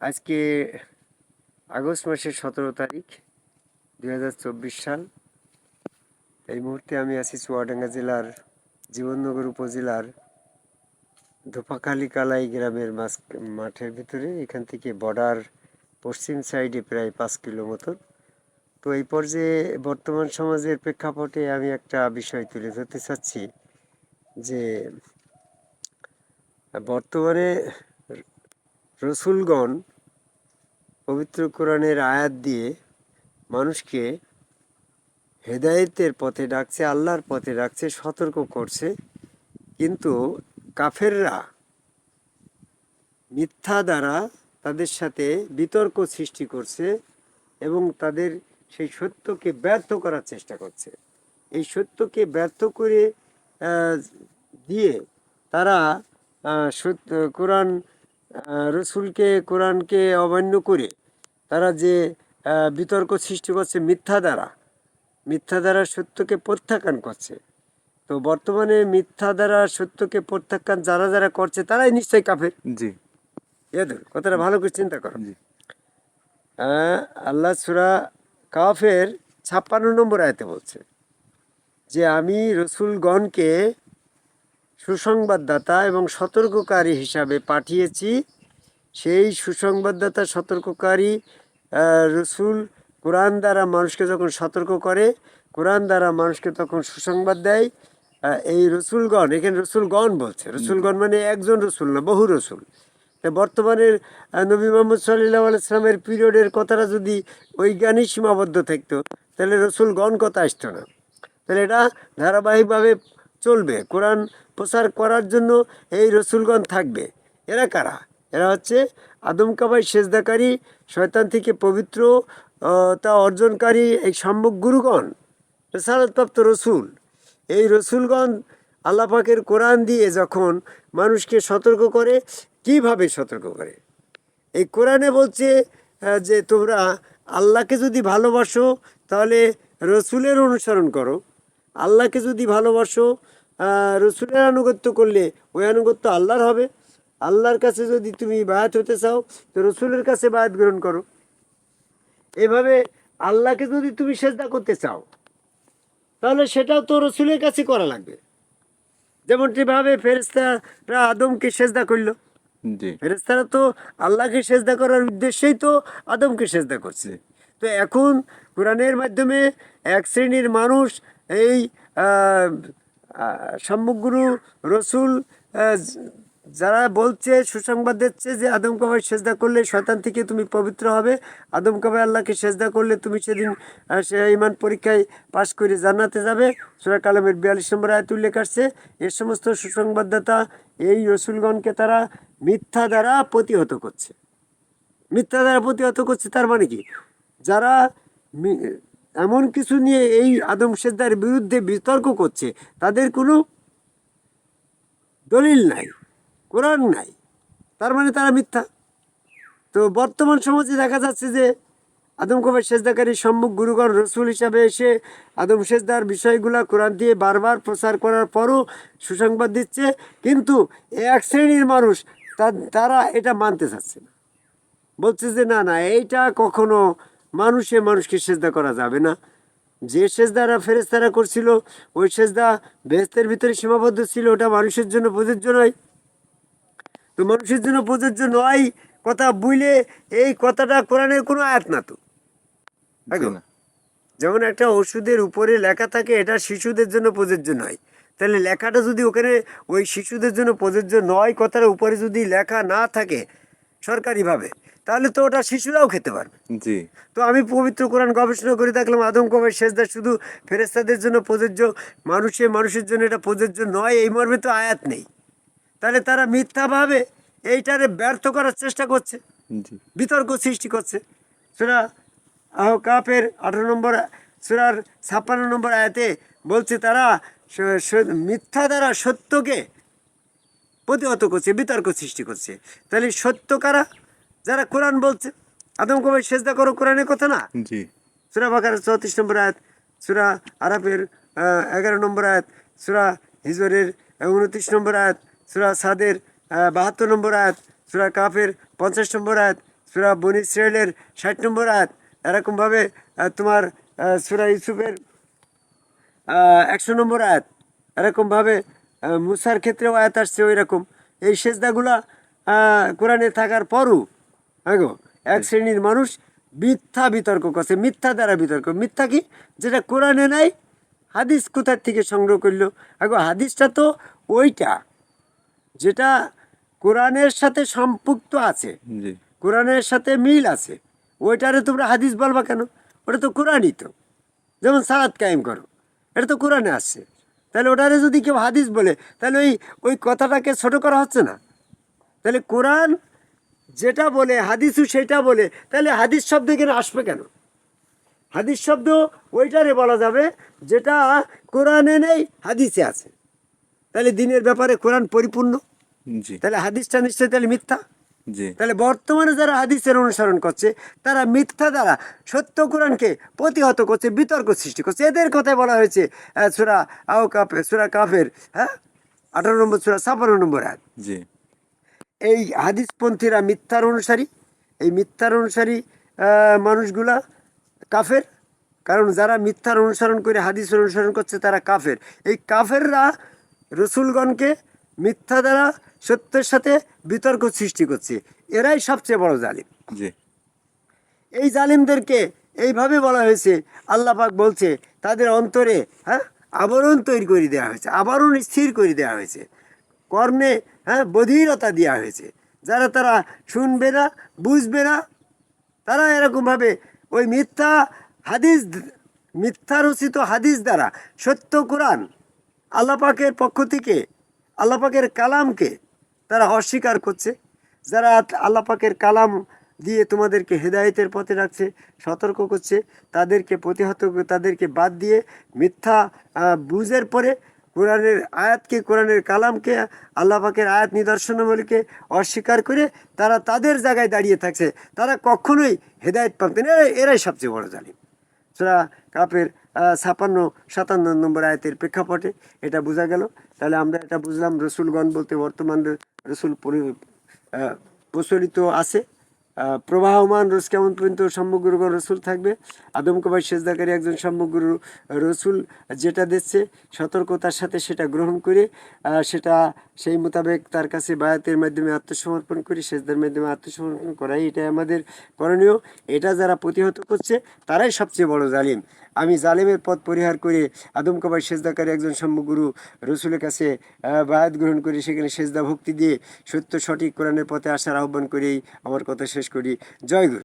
আজকে আগস্ট মাসের সতেরো তারিখ, দুই হাজার চব্বিশ সাল। এই মুহূর্তে আমি আছি চুয়াডাঙ্গা জেলার জীবননগর উপজেলার ধোপাখালী কালাই গ্রামের মাছ, মাঠের ভিতরে। এখান থেকে বর্ডার পশ্চিম সাইডে প্রায় পাঁচ কিলো মতন তো এই পর্যায়ে বর্তমান সমাজের প্রেক্ষাপটে আমি একটা বিষয় তুলে ধরতে চাচ্ছি যে, বর্তমানে রসুলগণ পবিত্র কোরআনের আয়াত দিয়ে মানুষকে হেদায়েতের পথে ডাকছে, আল্লাহর পথে ডাকছে, সতর্ক করছে। কিন্তু কাফেররা মিথ্যা দ্বারা তাদের সাথে বিতর্ক সৃষ্টি করছে এবং তাদের সেই সত্যকে ব্যর্থ করার চেষ্টা করছে। এই সত্যকে ব্যর্থ করে দিয়ে তারা সত্য, কোরআন রসুলকে, কোরআনকে অমান্য করে তারা যে বিতর্ক সৃষ্টি করছে মিথ্যা দ্বারা মিথ্যা দ্বারা সত্যকে প্রত্যাখ্যান করছে। তো বর্তমানে মিথ্যা দ্বারা সত্যকে প্রত্যাখ্যান যারা যারা করছে তারাই নিশ্চয়ই কাফের। জি। এদের কথাটা ভালো করে চিন্তা করো। জি। আল্লাহ সুরা কাফের ছাপ্পান্ন নম্বর আয়তে বলছে যে আমি রসুলগণকে সুসংবাদদাতা এবং সতর্ককারী হিসাবে পাঠিয়েছি। সেই সুসংবাদদাতা সতর্ককারী রসুল কোরআন দ্বারা মানুষকে যখন সতর্ক করে, কোরআন দ্বারা মানুষকে তখন সুসংবাদ দেয়। এই রসুলগণ, এখানে রসুলগণ বলছে। রসুলগণ মানে একজন রসুল না, বহু রসুল। বর্তমানের নবী মোহাম্মদ সাল্লাহ আলাইসলামের পিরিয়ডের কথাটা যদি ওইজ্ঞানিক সীমাবদ্ধ থাকতো, তাহলে রসুলগণ কথা আসতো না। তাহলে এটা ধারাবাহিকভাবে চলবে। কোরআন প্রচার করার জন্য এই রসুলগণ থাকবে। এরা কারা? এরা হচ্ছে আদম কাবাই সেজদাকারী, শয়তান থেকে পবিত্র তা অর্জনকারী এই সম্মুখ গুরুগণ, রেসালতপ্রাপ্ত রসুল। এই রসুলগণ আল্লাহ পাকের কোরআন দিয়ে যখন মানুষকে সতর্ক করে, কীভাবে সতর্ক করে? এই কোরআনে বলছে যে তোমরা আল্লাহকে যদি ভালোবাসো, তাহলে রসুলের অনুসরণ করো। আল্লাহকে যদি ভালোবাসো রসুলের আনুগত্য করলে ওই আনুগত্য আল্লাহর হবে। আল্লাহর কাছে যদি তুমি বায়াত হতে চাও তো রসুলের কাছে বায়াত গ্রহণ করো। এভাবে আল্লাহকে যদি তুমি সেজদা করতে চাও তাহলে সেটাও তো রসুলের কাছে করা লাগবে। যেমনটিভাবে ফেরেস্তারা আদমকে সেজদা করল। ফেরেস্তারা তো আল্লাহকে সেজদা করার উদ্দেশ্যেই তো আদমকে সেজদা করছে। তো এখন কোরআনের মাধ্যমে এক শ্রেণির মানুষ এই আহ, রসুল যারা বলছে, সুসংবাদ দিচ্ছে যে আদম কাবাই সেজদা করলে শয়তান থেকে তুমি পবিত্র হবে। আদম কাবাই আল্লাহকে সেজদা করলে তুমি সেদিন সে ইমান পরীক্ষায় পাশ করে জান্নাতে যাবে। সুরা কালামের বিয়াল্লিশ নম্বর আয়াত উল্লেখ আসছে এ সমস্ত সুসংবাদদাতা, এই রসুলগণকে তারা মিথ্যা দ্বারা প্রতিহত করছে। মিথ্যা দ্বারা প্রতিহত করছে, তার মানে কি? যারা এমন কিছু নিয়ে এই আদম সেজদার বিরুদ্ধে বিতর্ক করছে, তাদের কোনো দলিল নাই। কোরআন নাই। তার মানে তারা মিথ্যা। তো বর্তমান সমাজে দেখা যাচ্ছে যে আদম কবার সেজদাকারী সম্মুখ গুরুগণ রসুল হিসাবে এসে আদম সেজদার বিষয়গুলা কোরআন দিয়ে বারবার প্রচার করার পরও সুসংবাদ দিচ্ছে। কিন্তু এক শ্রেণির মানুষ তারা এটা মানতে চাচ্ছে না। বলছে যে, না না, এইটা কখনো মানুষে মানুষকে সেজদা করা যাবে না। যে সেজদারা ফেরেস্তারা করছিল, ওই সেজদা বেহেস্তের ভিতরে সীমাবদ্ধ ছিল, ওটা মানুষের জন্য প্রযোজ্য নয়। তো মানুষের জন্য প্রযোজ্য নয় কথা বুঝলে এই কথাটা কোরআনের কোনো আয়াত না তো। একদম। যেমন একটা ওষুধের উপরে লেখা থাকে এটা শিশুদের জন্য প্রযোজ্য নয়। তাহলে লেখাটা যদি ওখানে ওই শিশুদের জন্য প্রযোজ্য নয় কথার উপরে যদি লেখা না থাকে সরকারিভাবে তাহলে তো ওটা শিশুরাও খেতে পারবে। জি। তো আমি পবিত্র কোরআন গবেষণা করে দেখলাম আদম কবের শেষদা শুধু ফেরেস্তাদের জন্য প্রযোজ্য মানুষে মানুষের জন্য এটা প্রযোজ্য নয় এই মর্মে তো আয়াত নেই। তাহলে তারা মিথ্যাভাবে এইটারে ব্যর্থ করার চেষ্টা করছে। বিতর্ক সৃষ্টি করছে। সুরা আহ কাপের আঠারো নম্বর সুরার ছাপ্পান্ন নম্বর আয়াতে বলছে তারা মিথ্যা দ্বারা সত্যকে প্রতিহত করছে বিতর্ক সৃষ্টি করছে। তাহলে সত্য কারা? যারা কোরআন বলছে। আদম কবে সেজদা করো? কোরআনের কথা না? জি। সুরা বাকার চৌত্রিশ নম্বর আয়াত সুরা আরাফের এগারো নম্বর আয়াত সুরা হিজরের উনত্রিশ নম্বর আয়াত সুরা সাদের বাহাত্তর নম্বর আয়াত সুরা কাফের পঞ্চাশ নম্বর আয়াত সুরা বন ইসরায়েলের ষাট নম্বর আয়াত। এরকমভাবে তোমার সুরা ইউসুফের একশো নম্বর আয়াত। এরকমভাবে মুসার ক্ষেত্রেও আয়াত আসছে ওই রকম এই সেজদাগুলা কোরআনে থাকার পরও হ্যাঁ গো এক শ্রেণির মানুষ মিথ্যা বিতর্ক করছে মিথ্যা দ্বারা বিতর্ক। মিথ্যা কি? যেটা কোরআনে নাই হাদিস কোথার থেকে সংগ্রহ করল? আগো হাদিসটা তো ওইটা। যেটা কোরআনের সাথে সম্পৃক্ত আছে কোরআনের সাথে মিল আছে ওইটারে তোমরা হাদিস বলবা কেন? ওটা তো কোরআনই তো। যেমন সালাদ কায়েম করো এটা তো কোরআনে আসছে তাহলে ওটারে যদি কেউ হাদিস বলে তাহলে ওই ওই কথাটাকে ছোট করা হচ্ছে না। তাহলে কোরআন যেটা বলে হাদিসও সেটা বলে তাহলে হাদিস শব্দ এখানে আসবে কেন? হাদিস শব্দ ওইটারে বলা যাবে যেটা কোরআনে নেই হাদিসে আছে। তাহলে দিনের ব্যাপারে কোরআন পরিপূর্ণ? জি। তাহলে হাদিসটা নিশ্চয়ই তাহলে মিথ্যা? জি। তাহলে বর্তমানে যারা হাদিসের অনুসরণ করছে তারা মিথ্যা দ্বারা সত্য কোরআনকে প্রতিহত করছে বিতর্ক সৃষ্টি করছে। এদের কথায় বলা হয়েছে সুরা আও কাপে সুরা কাফের হ্যাঁ? আঠারো নম্বর সুরা ছাপান্ন নম্বর আয়াত। জি। এই হাদিসপন্থীরা মিথ্যার অনুসারী। এই মিথ্যার অনুসারী মানুষগুলা কাফের। কারণ যারা মিথ্যার অনুসরণ করে হাদিসের অনুসরণ করছে তারা কাফের। এই কাফেররা রসুলগণকে মিথ্যা দ্বারা সত্যের সাথে বিতর্ক সৃষ্টি করছে। এরাই সবচেয়ে বড় জালিম। জি। এই জালিমদেরকে এইভাবে বলা হয়েছে আল্লাহ পাক বলছে তাদের অন্তরে হ্যাঁ আবরণ তৈরি করে দেওয়া হয়েছে আবরণ স্থির করে দেওয়া হয়েছে। কর্মে হ্যাঁ বধিরতা দেওয়া হয়েছে। যারা তারা শুনবে না বুঝবে না তারা এরকমভাবে ওই মিথ্যা হাদিস মিথ্যা রচিত হাদিস দ্বারা সত্য কোরআন আল্লাহ পাকের পক্ষ থেকে আল্লাহ পাকের কালামকে তারা অস্বীকার করছে। যারা আল্লাপাকের কালাম দিয়ে তোমাদেরকে হেদায়েতের পথে রাখছে, সতর্ক করছে, তাদেরকে প্রতিহত তাদেরকে বাদ দিয়ে মিথ্যা বুঝের পরে কোরআনের আয়াতকে, কোরআনের কালামকে, আল্লাহ পাকের আয়াত নিদর্শনাবলীকে অস্বীকার করে তারা তাদের জায়গায় দাঁড়িয়ে থাকছে। তারা কখনোই হেদায়েত পাবেন এরাই সবচেয়ে বড় জালিম। সুরা কাপের ছাপান্ন, সাতান্ন নম্বর আয়াতের প্রেক্ষাপটে এটা বোঝা গেল। তাহলে আমরা এটা বুঝলাম, রসুলগণ বলতে বর্তমান রসুল পরি- প্রচলিত আছে। প্রবাহমান রোজ কেমন পর্যন্ত সম্যগুরুগণ রসুল থাকবে? আদমকবাই সেজদাকারী একজন সম্যগুরু রসুল যেটা দিচ্ছে, সতর্কতার সাথে সেটা গ্রহণ করে সেটা সেই মোতাবেক তার কাছে বায়াতের মাধ্যমে আত্মসমর্পণ করি, সেজদার মাধ্যমে আত্মসমর্পণ করাই এটাই আমাদের করণীয়। এটা যারা প্রতিহত করছে, তারাই সবচেয়ে বড় জালিম। আমি জালেমের পথ পরিহার করে আদম কবার সেজদাকারী একজন সম্যগুরু রসুলের কাছে বায়াত গ্রহণ করে সেখানে সেজদা ভক্তি দিয়ে সত্য সঠিক কোরআনের পথে আসার আহ্বান করেই আমার কথা শেষ করি। জয় গুরু।